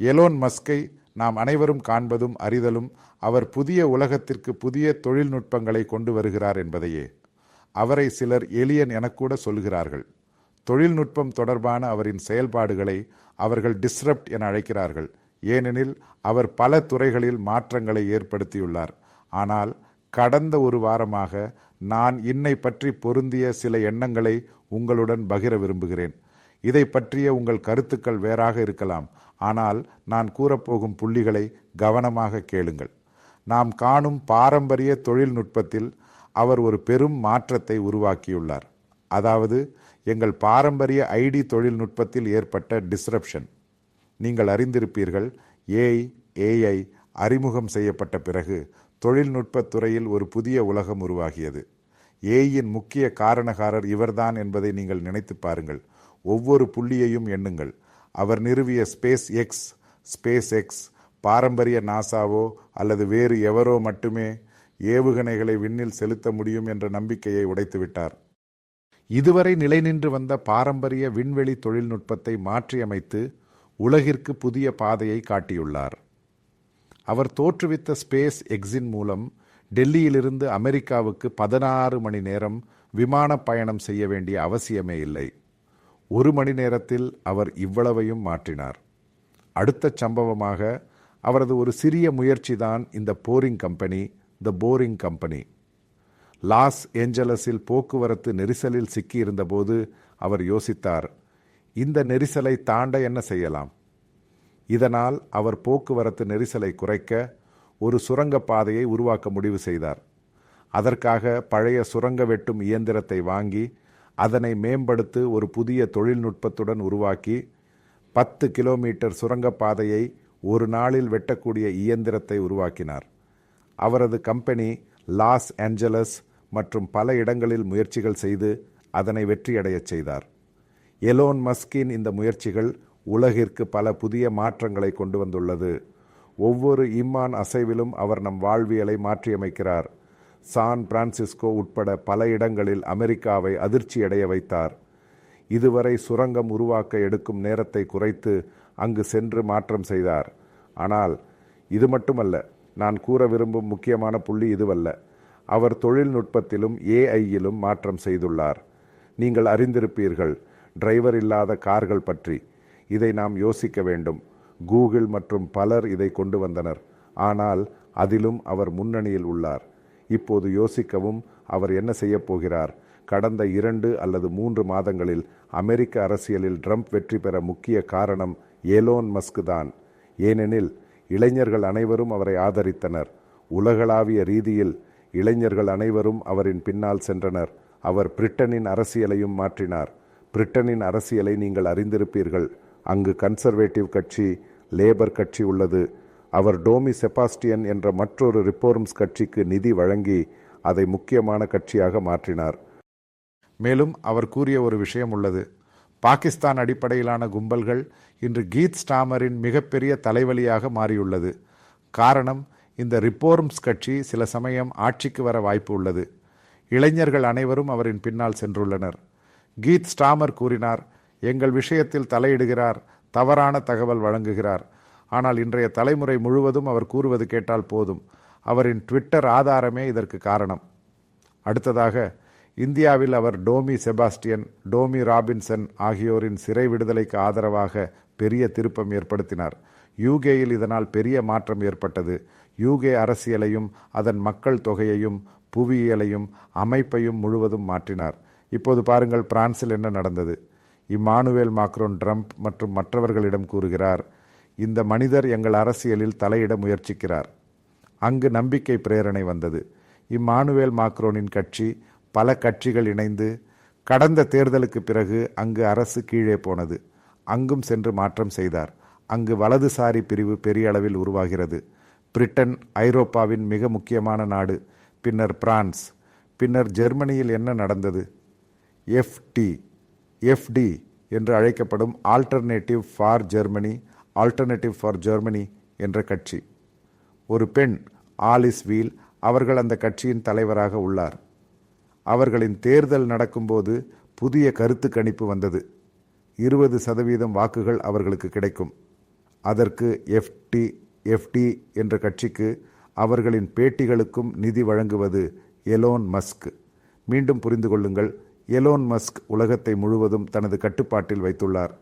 Elon மஸ்கை நாம் அனைவரும் காண்பதும் அறிதலும் அவர் புதிய உலகத்திற்கு புதிய தொழில்நுட்பங்களை கொண்டு வருகிறார் என்பதையே. அவரை சிலர் எலியன் எனக்கூட சொல்கிறார்கள். தொழில்நுட்பம் தொடர்பான அவரின் செயல்பாடுகளை அவர்கள் டிஸ்ரப்ட் என அழைக்கிறார்கள். ஏனெனில் அவர் பல துறைகளில் மாற்றங்களை ஏற்படுத்தியுள்ளார். ஆனால் கடந்த ஒரு வாரமாக நான் இன்னை பற்றி பொருந்திய சில எண்ணங்களை உங்களுடன் பகிர விரும்புகிறேன். இதை பற்றிய உங்கள் கருத்துக்கள் வேறாக இருக்கலாம். ஆனால் நான் கூறப்போகும் புள்ளிகளை கவனமாக கேளுங்கள். நாம் காணும் பாரம்பரிய தொழில்நுட்பத்தில் அவர் ஒரு பெரும் மாற்றத்தை உருவாக்கியுள்ளார். அதாவது எங்கள் பாரம்பரிய ஐடி தொழில்நுட்பத்தில் ஏற்பட்ட டிஸ்ரப்ஷன் நீங்கள் அறிந்திருப்பீர்கள் ஏஐ ஏஐ அறிமுகம் செய்யப்பட்ட பிறகு தொழில்நுட்பத் துறையில் ஒரு புதிய உலகம் உருவாகியது. ஏயின் முக்கிய காரணகாரர் இவர்தான் என்பதை நீங்கள் நினைத்து பாருங்கள். ஒவ்வொரு புள்ளியையும் எண்ணுங்கள். அவர் நிறுவிய ஸ்பேஸ் எக்ஸ் ஸ்பேஸ் எக்ஸ் பாரம்பரிய நாசாவோ அல்லது வேறு எவரோ மட்டுமே ஏவுகணைகளை விண்ணில் செலுத்த முடியும் என்ற நம்பிக்கையை உடைத்துவிட்டார். இதுவரை நிலைநின்று வந்த பாரம்பரிய விண்வெளி தொழில்நுட்பத்தை மாற்றியமைத்து உலகிற்கு புதிய பாதையை காட்டியுள்ளார். அவர் தோற்றுவித்த ஸ்பேஸ் எக்ஸின் மூலம் டெல்லியிலிருந்து அமெரிக்காவுக்கு பதினாறு மணி நேரம் விமான பயணம் செய்ய வேண்டிய அவசியமே இல்லை. ஒரு மணி நேரத்தில் அவர் இவ்வளவையும் மாற்றினார். அடுத்த சம்பவமாக அவரது ஒரு சிறிய முயற்சிதான் இந்த boring company the boring company. Loss ஏஞ்சலஸில் போக்குவரத்து நெரிசலில் சிக்கியிருந்தபோது அவர் யோசித்தார் இந்த நெரிசலை தாண்ட என்ன செய்யலாம்? இதனால் அவர் போக்குவரத்து நெரிசலை குறைக்க ஒரு சுரங்கப் பாதையை உருவாக்க முடிவு செய்தார். அதற்காக பழைய சுரங்க வெட்டும் இயந்திரத்தை வாங்கி அதனை மேம்படுத்தி ஒரு புதிய தொழில்நுட்பத்துடன் உருவாக்கி பத்து கிலோமீட்டர் சுரங்கப்பாதையை ஒரு நாளில் வெட்டக்கூடிய இயந்திரத்தை உருவாக்கினார். அவரது கம்பெனி லாஸ் ஏஞ்சலஸ் மற்றும் பல இடங்களில் முயற்சிகள் செய்து அதனை வெற்றியடையச் செய்தார். எலோன் மஸ்கின் இந்த முயற்சிகள் உலகிற்கு பல புதிய மாற்றங்களை கொண்டு வந்துள்ளது. ஒவ்வொரு இம்மான் அசைவிலும் அவர் நம் வாழ்வியலை மாற்றியமைக்கிறார். சான் பிரான்சிஸ்கோ உட்பட பல இடங்களில் அமெரிக்காவை அதிர்ச்சியடைய வைத்தார். இதுவரை சுரங்கம் உருவாக்க எடுக்கும் நேரத்தை குறைத்து அங்கு சென்று மாற்றம் செய்தார். ஆனால் இது மட்டுமல்ல நான் கூற விரும்பும் முக்கியமான புள்ளி இதுவல்ல. அவர் தொழில்நுட்பத்திலும் ஏஐயிலும் மாற்றம் செய்துள்ளார். நீங்கள் அறிந்திருப்பீர்கள் டிரைவர் இல்லாத கார்கள் பற்றி. இதை நாம் யோசிக்க வேண்டும். கூகுள் மற்றும் பலர் இதை கொண்டு வந்தனர். ஆனால் அதிலும் அவர் முன்னணியில் உள்ளார். இப்போது யோசிக்கவும் அவர் என்ன செய்யப் போகிறார்? கடந்த இரண்டு அல்லது மூன்று மாதங்களில் அமெரிக்க அரசியலில் ட்ரம்ப் வெற்றி பெற முக்கிய காரணம் ஏலோன் மஸ்க் தான். ஏனெனில் இளைஞர்கள் அனைவரும் அவரை ஆதரித்தனர். உலகளாவிய ரீதியில் இளைஞர்கள் அனைவரும் அவரின் பின்னால் சென்றனர். அவர் பிரிட்டனின் அரசியலையும் மாற்றினார். பிரிட்டனின் அரசியலை நீங்கள் அறிந்திருப்பீர்கள். அங்கு கன்சர்வேட்டிவ் கட்சி லேபர் கட்சி உள்ளது. அவர் டோமி செபாஸ்டியன் என்ற மற்றொரு ரிப்போர்ம்ஸ் கட்சிக்கு நிதி வழங்கி அதை முக்கியமான கட்சியாக மாற்றினார். மேலும் அவர் கூறிய ஒரு விஷயம் உள்ளது. பாகிஸ்தான் அடிப்படையிலான கும்பல்கள் இன்று கீத் ஸ்டாமரின் மிகப்பெரிய தலைவலியாக மாறியுள்ளது. காரணம் இந்த ரிப்போர்ம்ஸ் கட்சி சில சமயம் ஆட்சிக்கு வர வாய்ப்பு உள்ளது. இளைஞர்கள் அனைவரும் அவரின் பின்னால் சென்றுள்ளனர். கீத் ஸ்டாமர் கூறினார் எங்கள் விஷயத்தில் தலையிடுகிறார் தவறான தகவல் வழங்குகிறார். ஆனால் இன்றைய தலைமுறை முழுவதும் அவர் கூறுவது கேட்டால் போதும். அவரின் ட்விட்டர் ஆதாரமே இதற்கு காரணம். அடுத்ததாக இந்தியாவில் அவர் டோமி செபாஸ்டியன் டோமி ராபின்சன் ஆகியோரின் சிறை விடுதலைக்கு ஆதரவாக பெரிய திருப்பம் ஏற்படுத்தினார். யூகேயில் இதனால் பெரிய மாற்றம் ஏற்பட்டது. யூகே அரசியலையும் அதன் மக்கள் தொகையையும் புவியியலையும் அமைப்பையும் முழுவதும் மாற்றினார். இப்போது பாருங்கள் பிரான்சில் என்ன நடந்தது. இம்மானுவேல் மாக்ரோன் ட்ரம்ப் மற்றும் மற்றவர்களிடம் கூறுகிறார் இந்த மனிதர் எங்கள் அரசியலில் தலையிட முயற்சிக்கிறார். அங்கு நம்பிக்கை பிரேரணை வந்தது. இம்மானுவேல் மாக்ரோனின் கட்சி பல கட்சிகள் இணைந்து கடந்த தேர்தலுக்கு பிறகு அங்கு அரசு கீழே போனது. அங்கும் சென்று மாற்றம் செய்தார். அங்கு வலதுசாரி பிரிவு பெரிய அளவில் உருவாகிறது. பிரிட்டன் ஐரோப்பாவின் மிக முக்கியமான நாடு பின்னர் பிரான்ஸ். பின்னர் ஜெர்மனியில் என்ன நடந்தது? எஃப்டி எஃப்டி என்று அழைக்கப்படும் alternative for Germany alternative for Germany என்ற கட்சி. ஒரு பெண் ஆலிஸ் வீல் அவர்கள் அந்த கட்சியின் தலைவராக உள்ளார். அவர்களின் தேர்தல் நடக்கும்போது புதிய கருத்து கணிப்பு வந்தது. இருபது சதவீதம் வாக்குகள் அவர்களுக்கு கிடைக்கும். அதற்கு எஃப்டி எஃப்டி என்ற கட்சிக்கு அவர்களின் பேட்டிகளுக்கும் நிதி வழங்குவது எலோன் மஸ்க். மீண்டும் புரிந்து கொள்ளுங்கள் எலோன் மஸ்க் உலகத்தை முழுவதும் தனது கட்டுப்பாட்டில் வைத்துள்ளார்.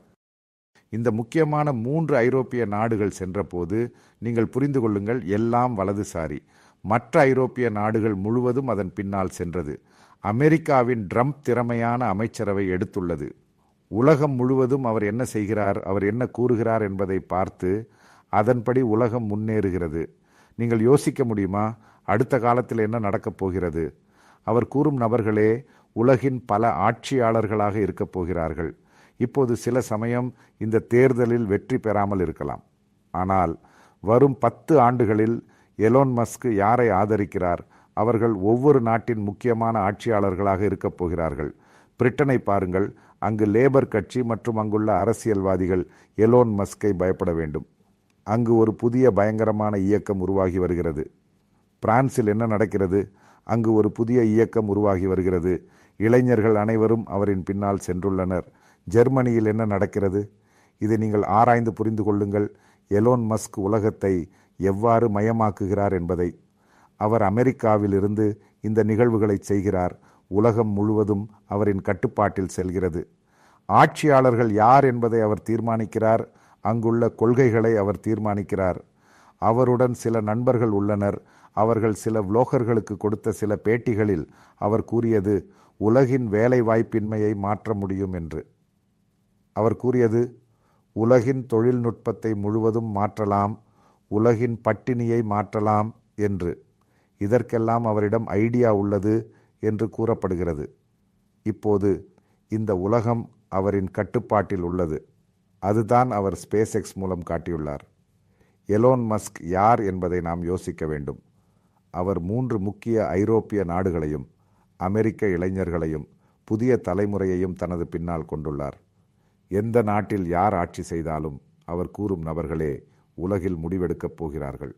இந்த முக்கியமான மூன்று ஐரோப்பிய நாடுகள் சென்றபோது நீங்கள் புரிந்து கொள்ளுங்கள் எல்லாம் வலதுசாரி. மற்ற ஐரோப்பிய நாடுகள் முழுவதும் அதன் பின்னால் சென்றது. அமெரிக்காவின் ட்ரம்ப் திறமையான அமைச்சரவை எடுத்துள்ளது. உலகம் முழுவதும் அவர் என்ன செய்கிறார் அவர் என்ன கூறுகிறார் என்பதை பார்த்து அதன்படி உலகம் முன்னேறுகிறது. நீங்கள் யோசிக்க முடியுமா அடுத்த காலத்தில் என்ன நடக்கப் போகிறது? அவர் கூறும் நபர்களே உலகின் பல ஆட்சியாளர்களாக இருக்கப் போகிறார்கள். இப்போது சில சமயம் இந்த தேர்தலில் வெற்றி பெறாமல் இருக்கலாம். ஆனால் வரும் பத்து ஆண்டுகளில் எலோன் மஸ்க் யாரை ஆதரிக்கிறார்? அவர்கள் ஒவ்வொரு நாட்டின் முக்கியமான ஆட்சியாளர்களாக இருக்கப் போகிறார்கள். பிரிட்டனை பாருங்கள் அங்கு லேபர் கட்சி மற்றும் அங்குள்ள அரசியல்வாதிகள் எலோன் மஸ்கை பயப்பட வேண்டும். அங்கு ஒரு புதிய பயங்கரமான இயக்கம் உருவாகி வருகிறது. பிரான்சில் என்ன நடக்கிறது? அங்கு ஒரு புதிய இயக்கம் உருவாகி வருகிறது. இளைஞர்கள் அனைவரும் அவரின் பின்னால் சென்றுள்ளனர். ஜெர்மனியில் என்ன நடக்கிறது? இதை நீங்கள் ஆராய்ந்து புரிந்து கொள்ளுங்கள். எலோன் மஸ்க் உலகத்தை எவ்வாறு மயமாக்குகிறார் என்பதை. அவர் அமெரிக்காவிலிருந்து இந்த நிகழ்வுகளை செய்கிறார். உலகம் முழுவதும் அவரின் கட்டுப்பாட்டில் செல்கிறது. ஆட்சியாளர்கள் யார் என்பதை அவர் தீர்மானிக்கிறார். அங்குள்ள கொள்கைகளை அவர் தீர்மானிக்கிறார். அவருடன் சில நண்பர்கள் உள்ளனர். அவர்கள் சில வ்ளோகர்களுக்கு கொடுத்த சில பேட்டிகளில் அவர் கூறியது உலகின் வேலை வாய்ப்பின்மையை மாற்ற முடியும் என்று. அவர் கூறியது உலகின் தொழில்நுட்பத்தை முழுவதும் மாற்றலாம் உலகின் பட்டினியை மாற்றலாம் என்று. இதற்கெல்லாம் அவரிடம் ஐடியா உள்ளது என்று கூறப்படுகிறது. இப்போது இந்த உலகம் அவரின் கட்டுப்பாட்டில் உள்ளது. அதுதான் அவர் ஸ்பேஸ் எக்ஸ் மூலம் காட்டியுள்ளார். எலோன் மஸ்க் யார் என்பதை நாம் யோசிக்க வேண்டும். அவர் மூன்று முக்கிய ஐரோப்பிய நாடுகளையும் அமெரிக்க இளைஞர்களையும் புதிய தலைமுறையையும் தனது பின்னால் கொண்டுள்ளார். எந்த நாட்டில் யார் ஆட்சி செய்தாலும் அவர் கூறும் நபர்களே உலகில் முடிவெடுக்கப் போகிறார்கள்.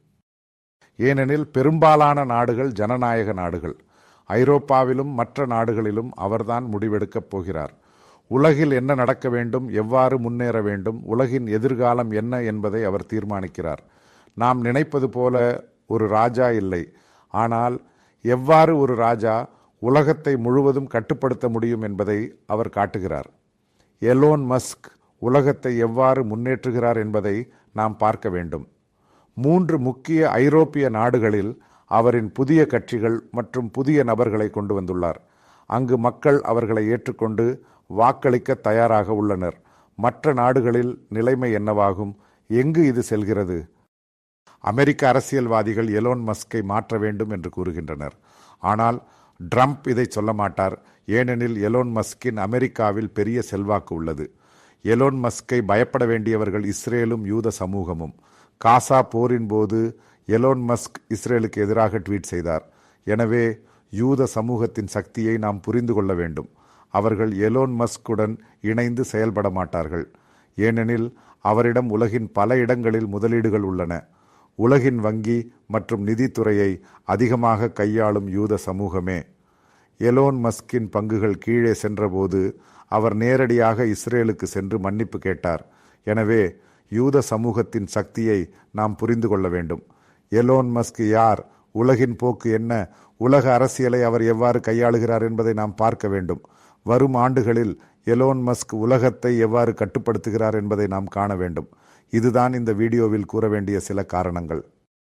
ஏனெனில் பெரும்பாலான நாடுகள் ஜனநாயக நாடுகள். ஐரோப்பாவிலும் மற்ற நாடுகளிலும் அவர்தான் முடிவெடுக்கப் போகிறார். உலகில் என்ன நடக்க வேண்டும் எவ்வாறு முன்னேற வேண்டும் உலகின் எதிர்காலம் என்ன என்பதை அவர் தீர்மானிக்கிறார். நாம் நினைப்பது போல ஒரு ராஜா இல்லை. ஆனால் எவ்வாறு ஒரு ராஜா உலகத்தை முழுவதும் கட்டுப்படுத்த முடியும் என்பதை அவர் காட்டுகிறார். எலோன் மஸ்க் உலகத்தை எவ்வாறு முன்னேற்றுகிறார் என்பதை நாம் பார்க்க வேண்டும். மூன்று முக்கிய ஐரோப்பிய நாடுகளில் அவரின் புதிய கட்சிகள் மற்றும் புதிய நபர்களை கொண்டு வந்துள்ளார். அங்கு மக்கள் அவர்களை ஏற்றுக்கொண்டு வாக்களிக்க தயாராக உள்ளனர். மற்ற நாடுகளில் நிலைமை என்னவாகும்? எங்கு இது செல்கிறது? அமெரிக்க அரசியல்வாதிகள் எலோன் மஸ்கை மாற்ற வேண்டும் என்று கூறுகின்றனர். ஆனால் ட்ரம்ப் இதை சொல்ல மாட்டார். ஏனெனில் எலோன் மஸ்கின் அமெரிக்காவில் பெரிய செல்வாக்கு உள்ளது. எலோன் மஸ்கை பயப்பட வேண்டியவர்கள் இஸ்ரேலும் யூத சமூகமும். காசா போரின் போது எலோன் மஸ்க் இஸ்ரேலுக்கு எதிராக ட்வீட் செய்தார். எனவே யூத சமூகத்தின் சக்தியை நாம் புரிந்து கொள்ள வேண்டும். அவர்கள் எலோன் மஸ்குடன் இணைந்து செயல்பட மாட்டார்கள். ஏனெனில் அவரிடம் உலகின் பல இடங்களில் முதலீடுகள் உள்ளன. உலகின் வங்கி மற்றும் நிதித்துறையை அதிகமாக கையாளும் யூத சமூகமே எலோன் மஸ்கின் பங்குகள் கீழே சென்றபோது அவர் நேரடியாக இஸ்ரேலுக்கு சென்று மன்னிப்பு கேட்டார். எனவே யூத சமூகத்தின் சக்தியை நாம் புரிந்து கொள்ள வேண்டும். எலோன் மஸ்க் யார்? உலகின் போக்கு என்ன? உலக அரசியலை அவர் எவ்வாறு கையாளுகிறார் என்பதை நாம் பார்க்க வேண்டும். வரும் ஆண்டுகளில் எலோன் மஸ்க் உலகத்தை எவ்வாறு கட்டுப்படுத்துகிறார் என்பதை நாம் காண வேண்டும். இதுதான் இந்த வீடியோவில் கூற வேண்டிய சில காரணங்கள்.